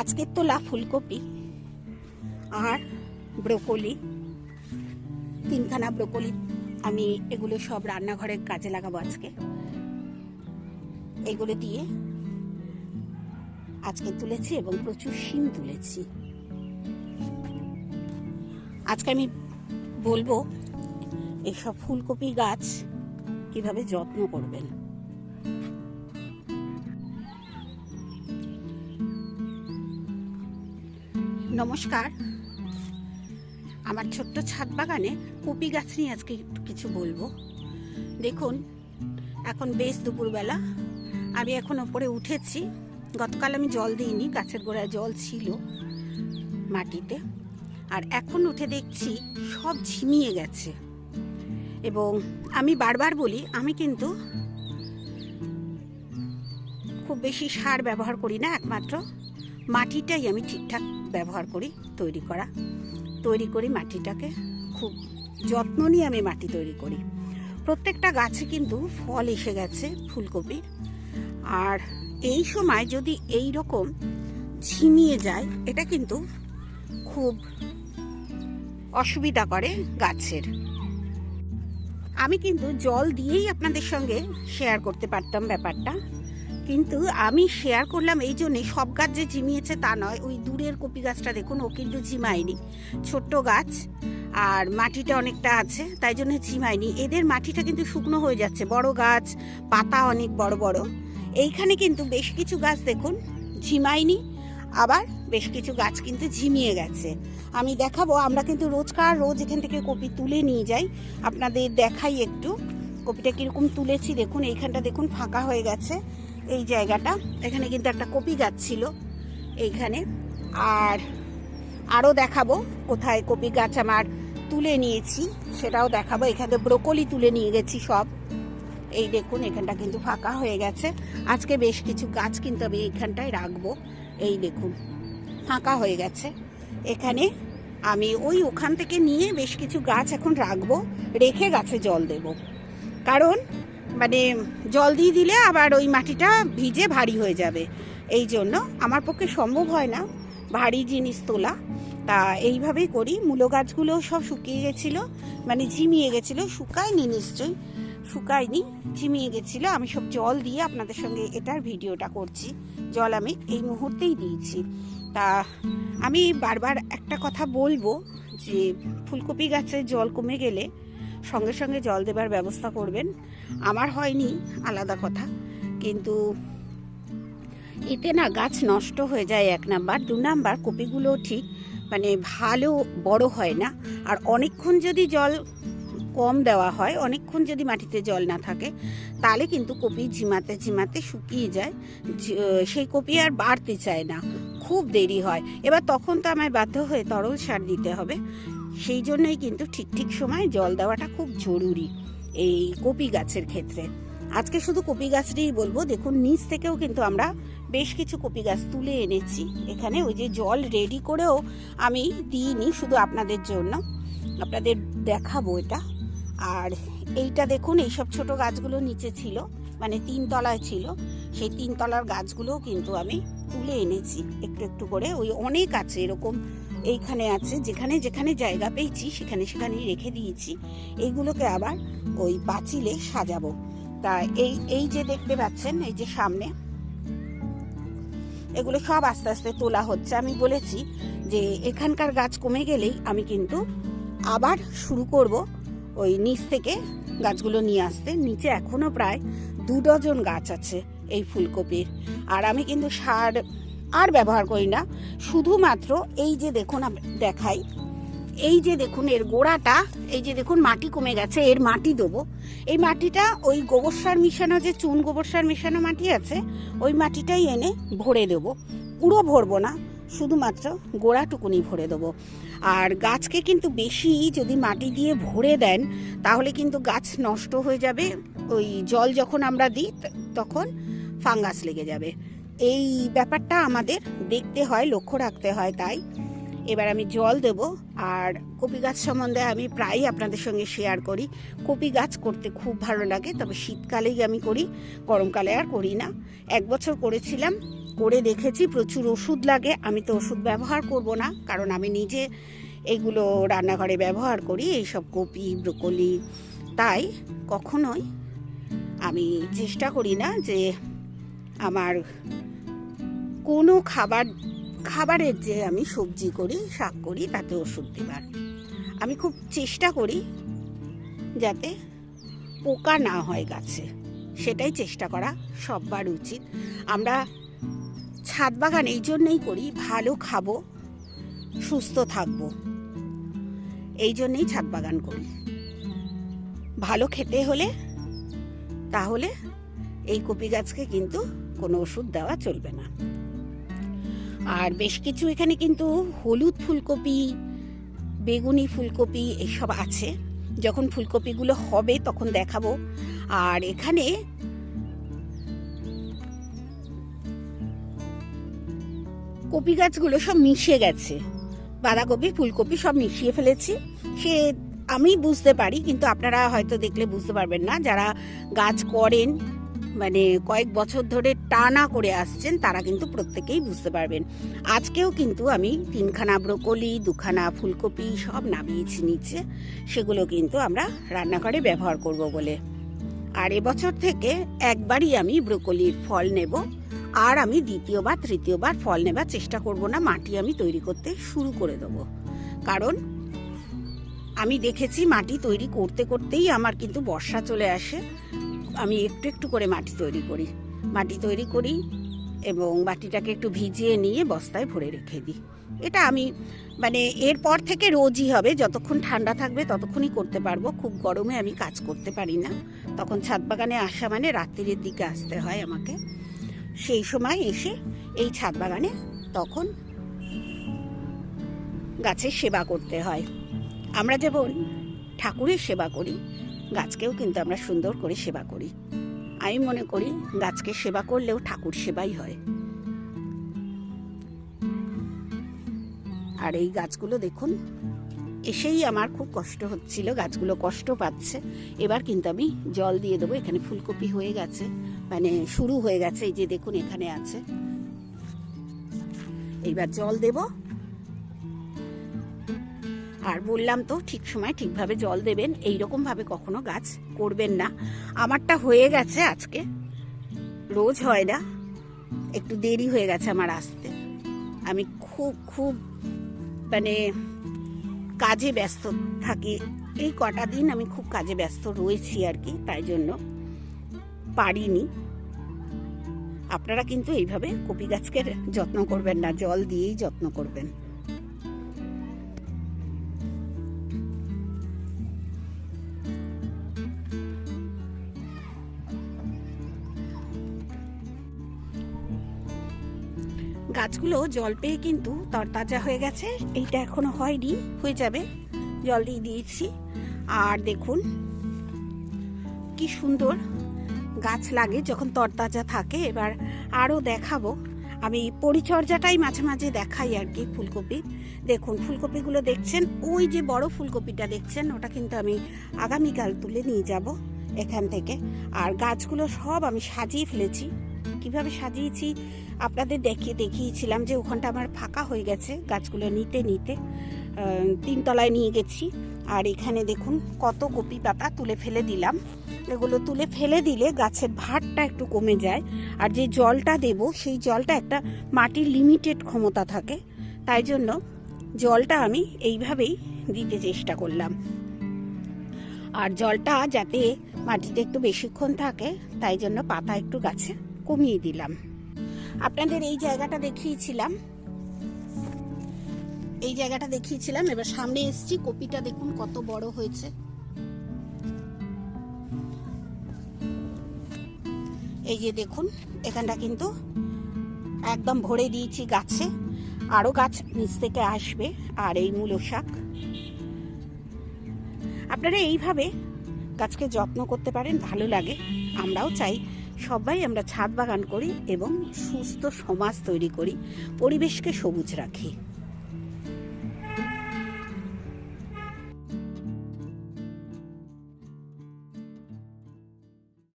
আজকের তোলা ফুলকপি আর ব্রোকলি, তিনখানা ব্রোকলি আমি এগুলো সব রান্নাঘরের কাজে লাগাবো আজকে। এগুলো দিয়ে আজকে তুলেছি এবং প্রচুর শিম তুলেছি। আজকে আমি বলব এইসব ফুলকপি গাছ কীভাবে যত্ন করবেন? নমস্কার। আমার ছোট্ট ছাদ বাগানে কপি গাছ নিয়ে আজকে কিছু বলব। দেখুন, এখন বেশ দুপুরবেলা। আমি এখন ওপরে উঠেছি। গতকাল আমি জল দিইনি, গাছের গোড়ায় জল ছিল মাটিতে। আর এখন উঠে দেখছি সব ঝিমিয়ে গেছে। এবং আমি বারবার বলি, আমি কিন্তু খুব বেশি সার ব্যবহার করি না একমাত্র। মাটিটাই আমি ঠিকঠাক ব্যবহার করি তৈরি করা। তৈরি করি মাটিটাকে, খুব যত্ন নিয়ে আমি মাটি তৈরি করি। প্রত্যেকটা গাছে কিন্তু ফল এসে গেছে ফুলকপির আর এই সময় যদি এই রকম ঝিমিয়ে যায়, এটা কিন্তু খুব অসুবিধা করে গাছের। আমি কিন্তু জল দিয়েই আপনাদের সঙ্গে শেয়ার করতে পারতাম ব্যাপারটা। কিন্তু আমি শেয়ার করলাম এই জন্যে, সব গাছ যে ঝিমিয়েছে তা নয়, ওই দূরের কপি গাছটা দেখুন, ও কিন্তু ঝিমায়নি ছোট্ট গাছ, আর মাটিটা অনেকটা আছে, তাই জন্য ঝিমায়নি এদের মাটিটা কিন্তু শুকনো হয়ে যাচ্ছে, বড় গাছ, পাতা অনেক বড় বড়। এইখানে কিন্তু বেশ কিছু গাছ দেখুন, ঝিমায়নি, আবার বেশ কিছু গাছ কিন্তু ঝিমিয়ে গেছে। আমি দেখাবো, আমরা কিন্তু রোজকার রোজ এখান থেকে কপি তুলে নিয়ে যাই। আপনাদের দেখাই একটু, কপিটা কীরকম তুলেছি, দেখুন, এইখানটা দেখুন, ফাঁকা হয়ে গেছে। এই জায়গাটা। এখানে কিন্তু একটা কপি গাছ ছিল এইখানে। আর আরও দেখাবো কোথায় কপি গাছ আমার তুলে নিয়েছি, সেটাও দেখাবো। এখানে ব্রোকলি তুলে নিয়ে গেছি সব। এই দেখুন, এখানটা কিন্তু ফাঁকা হয়ে গেছে। আজকে বেশ কিছু গাছ কিন্তু আমি এইখানটায় রাখব। এই দেখুন, ফাঁকা হয়ে গেছে। এখানে আমি ওই ওখান থেকে নিয়ে বেশ কিছু গাছ এখন রাখব। রেখে গাছে জল দেব। কারণ মানে জল দিয়ে দিলে আবার ওই মাটিটা ভিজে ভারী হয়ে যাবে। এই জন্য আমার পক্ষে সম্ভব হয় না ভারী জিনিস তোলা। তা এইভাবেই করি। মূলো গাছগুলো সব শুকিয়ে গেছিল মানে ঝিমিয়ে গেছিল, শুকায়নি নিশ্চয়ই। শুকায়নি, ঝিমিয়ে গেছিল। আমি সব জল দিয়ে আপনাদের সঙ্গে এটার ভিডিওটা করছি। জল আমি এই মুহূর্তেই দিয়েছি। তা আমি বারবার একটা কথা বলব যে ফুলকপি গাছে জল কমে গেলে সঙ্গে সঙ্গে জল দেবার ব্যবস্থা করবেন। আমার হয়নি, আলাদা কথা। কিন্তু এতে না গাছ নষ্ট হয়ে যায় এক নাম্বার। দু নাম্বার কপিগুলো ঠিক মানে ভালো বড় হয় না। আর অনেকক্ষণ যদি জল কম দেওয়া হয়, অনেকক্ষণ যদি মাটিতে জল না থাকে, তাহলে কিন্তু কপি ঝিমাতে ঝিমাতে শুকিয়ে যায়। সেই কপি আর বাড়তে চায় না। খুব দেরি হয়। এবার তখন তো আমায় বাধ্য হয়ে তরল সার দিতে হবে। সেই জন্যই কিন্তু ঠিক ঠিক সময় জল দেওয়াটা খুব জরুরি। এই কপি গাছের ক্ষেত্রে। আজকে শুধু কপি গাছটাই বলব, দেখুন নিচ থেকেও কিন্তু আমরা বেশ কিছু কপি গাছ তুলে এনেছি। এখানে ওই যে জল রেডি করেও আমি দিইনি, শুধু আপনাদের জন্য। আপনাদের দেখাবো এটা। আর এইটা দেখুন, এইসব ছোট গাছগুলো নিচে ছিল মানে তিন তলায় ছিল। সেই তিন তলার গাছগুলোও কিন্তু আমি তুলে এনেছি, একটু একটু করে। ওই অনেক আছে, এরকম এইখানে আছে, যেখানে যেখানে জায়গা পেয়েছি, সেখানে সেখানে রেখে দিয়েছি। এইগুলোকে আবার ওই পাঁচিলে সাজাবো। তা এই এই যে দেখতে পাচ্ছেন, এই যে সামনে, এগুলো সব আস্তে আস্তে তোলা হচ্ছে। আমি বলেছি যে এখানকার গাছ কমে গেলেই আমি কিন্তু আবার শুরু করব ওই নিচ থেকে গাছগুলো নিয়ে আসতে। নিচে এখনও প্রায় দু ডজন গাছ আছে এই ফুলকপির। আর আমি কিন্তু সার আর ব্যবহার করি না। শুধুমাত্র এই যে দেখুন দেখাই। এই যে দেখুন, এর গোড়াটা, এই যে দেখুন, মাটি কমে গেছে, এর মাটি দেবো। এই মাটিটা ওই গোবর সার মিশানো যে চুন গোবর সার মেশানো মাটি আছে, ওই মাটিটাই এনে ভরে দেবো। পুরো ভরবো না, শুধুমাত্র গোড়াটুকুনি ভরে দেবো। আর গাছকে কিন্তু বেশি যদি মাটি দিয়ে ভরে দেন, তাহলে কিন্তু গাছ নষ্ট হয়ে যাবে। ওই জল যখন আমরা দিই তখন ফাঙ্গাস লেগে যাবে। এই ব্যাপারটা আমাদের দেখতে হয়, লক্ষ্য রাখতে হয় তাই। এবার আমি জল দেব আর কপি গাছ সম্বন্ধে আমি প্রায়ই আপনাদের সঙ্গে শেয়ার করি। কপি গাছ করতে খুব ভালো লাগে, তবে শীতকালেই আমি করি, গরমকালে আর করি না। এক বছর করেছিলাম, করে দেখেছি, প্রচুর ওষুধ লাগে। আমি তো ওষুধ ব্যবহার করব না, কারণ আমি নিজে এগুলো রান্নাঘরে ব্যবহার করি, এইসব কপি, ব্রোকলি। তাই কখনোই আমি চেষ্টা করি না যে আমার কোনো খাবার, খাবারের যে আমি সবজি করি, শাক করি, তাতে ওষুধ দেবার। আমি খুব চেষ্টা করি যাতে পোকা না হয় গাছে। সেটাই চেষ্টা করা সববার উচিত। আমরা ছাদ বাগান এই জন্যেই করি, ভালো খাব, সুস্থ থাকব। এই জন্যেই ছাদ বাগান করি। ভালো খেতে হলে, তাহলে এই কপি গাছকে কিন্তু কোনো ওষুধ দেওয়া চলবে না। আর বেশ কিছু এখানে কিন্তু হলুদ ফুলকপি, বেগুনি ফুলকপি এসব আছে। যখন ফুলকপিগুলো হবে তখন দেখাবো। আর এখানে কপি গাছগুলো সব মিশে গেছে। বাঁধাকপি, ফুলকপি সব মিশিয়ে ফেলেছি। সে আমি বুঝতে পারি, কিন্তু আপনারা হয়তো দেখলে বুঝতে পারবেন না। যারা গাছ করেন মানে কয়েক বছর ধরে টানা করে আসছেন, তারা কিন্তু প্রত্যেকেই বুঝতে পারবেন। আজকেও কিন্তু আমি তিনখানা ব্রোকলি, দুখানা ফুলকপি সব নামিয়েছি নিচে সেগুলো কিন্তু আমরা রান্নাঘরে ব্যবহার করব বলে। আর এবছর থেকে একবারই আমি ব্রোকলির ফল নেব। আর আমি দ্বিতীয়বার, তৃতীয়বার ফল নেবার চেষ্টা করব না, মাটি আমি তৈরি করতে শুরু করে দেবো। কারণ আমি দেখেছি মাটি তৈরি করতে করতেই আমার কিন্তু বর্ষা চলে আসে। আমি একটু একটু করে মাটি তৈরি করি। মাটি তৈরি করি এবং মাটিটাকে একটু ভিজিয়ে নিয়ে বস্তায় ভরে রেখে দিই। এটা আমি মানে এরপর থেকে রোজই হবে, যতক্ষণ ঠান্ডা থাকবে ততক্ষণই করতে পারব। খুব গরমে আমি কাজ করতে পারি না। তখন ছাদ বাগানে আসা মানে রাত্রির দিকে আসতে হয় আমাকে। সেই সময় এসে এই ছাদ বাগানে তখন গাছের সেবা করতে হয়। আমরা যেমন ঠাকুরের সেবা করি গাছকেও কিন্তু আমরা সুন্দর করে সেবা করি। আমি মনে করি গাছকে সেবা করলেও ঠাকুর সেবাই হয়। আর এই গাছগুলো দেখুন, এসেই আমার খুব কষ্ট হচ্ছিল, গাছগুলো কষ্ট পাচ্ছে। এবার কিন্তু আমি জল দিয়ে দেবো, এখানে ফুলকপি হয়ে গেছে মানে শুরু হয়ে গেছে, এই যে দেখুন এখানে আছে। এইবার জল দেব আর বললাম তো, ঠিক সময় ঠিকভাবে জল দেবেন এই ভাবে কখনো গাছ করবেন না। আমারটা হয়ে গেছে আজকে। রোজ হয় না। একটু দেরি হয়ে গেছে আমার আসতে। আমি খুব খুব মানে কাজে ব্যস্ত থাকি। এই কটা দিন আমি খুব কাজে ব্যস্ত রয়েছি আর কি, তাই জন্য পারিনি। আপনারা কিন্তু এইভাবে কপি গাছকে যত্ন করবেন না, জল দিয়েই যত্ন করবেন। গাছগুলো জল পেয়ে কিন্তু তরতাজা হয়ে গেছে। এইটা এখনও হয়নি, হয়ে যাবে। জল দিয়ে দিয়েছি। আর দেখুন, কি সুন্দর গাছ লাগে যখন তরতাজা থাকে। এবার আরও দেখাবো। আমি পরিচর্যাটাই মাঝে মাঝে দেখাই আর কি ফুলকপি। দেখুন, ফুলকপিগুলো দেখছেন? ওই যে বড় ফুলকপিটা দেখছেন? ওটা কিন্তু আমি আগামীকাল তুলে নিয়ে যাব এখান থেকে। আর গাছগুলো সব আমি সাজিয়ে ফেলেছি। কীভাবে সাজিয়েছি, আপনাদের দেখিয়ে দেখিয়েছিলাম যে ওখানটা আমার ফাঁকা হয়ে গেছে, গাছগুলো নিতে নিতে। তিনতলায় নিয়ে গেছি। আর এখানে দেখুন কত কপি পাতা তুলে ফেলে দিলাম। এগুলো তুলে ফেলে দিলে গাছের ভারটা একটু কমে যায়। আর যে জলটা দেব, সেই জলটা একটা মাটির লিমিটেড ক্ষমতা থাকে। তাই জন্য জলটা আমি এইভাবেই দিতে চেষ্টা করলাম। আর জলটা যাতে মাটিতে একটু বেশিক্ষণ থাকে, তাই জন্য পাতা একটু গাছে কমিয়ে দিলাম। আপনাদের এই জায়গাটা দেখিয়েছিলাম। এই জায়গাটা দেখিয়েছিলাম। এবার সামনে এসছি। কপিটা দেখুন কত বড় হয়েছে। এই যে দেখুন, এখানটা কিন্তু একদম ভরে দিয়েছি গাছে। আরও গাছ নিচ থেকে আসবে, আর এই মূলো শাক। আপনারা এইভাবে গাছকে যত্ন করতে পারেন, ভালো লাগে। আমরাও চাই সবাই আমরা ছাদ বাগান করি এবং সুস্থ সমাজ তৈরি করি পরিবেশকে সবুজ রাখি।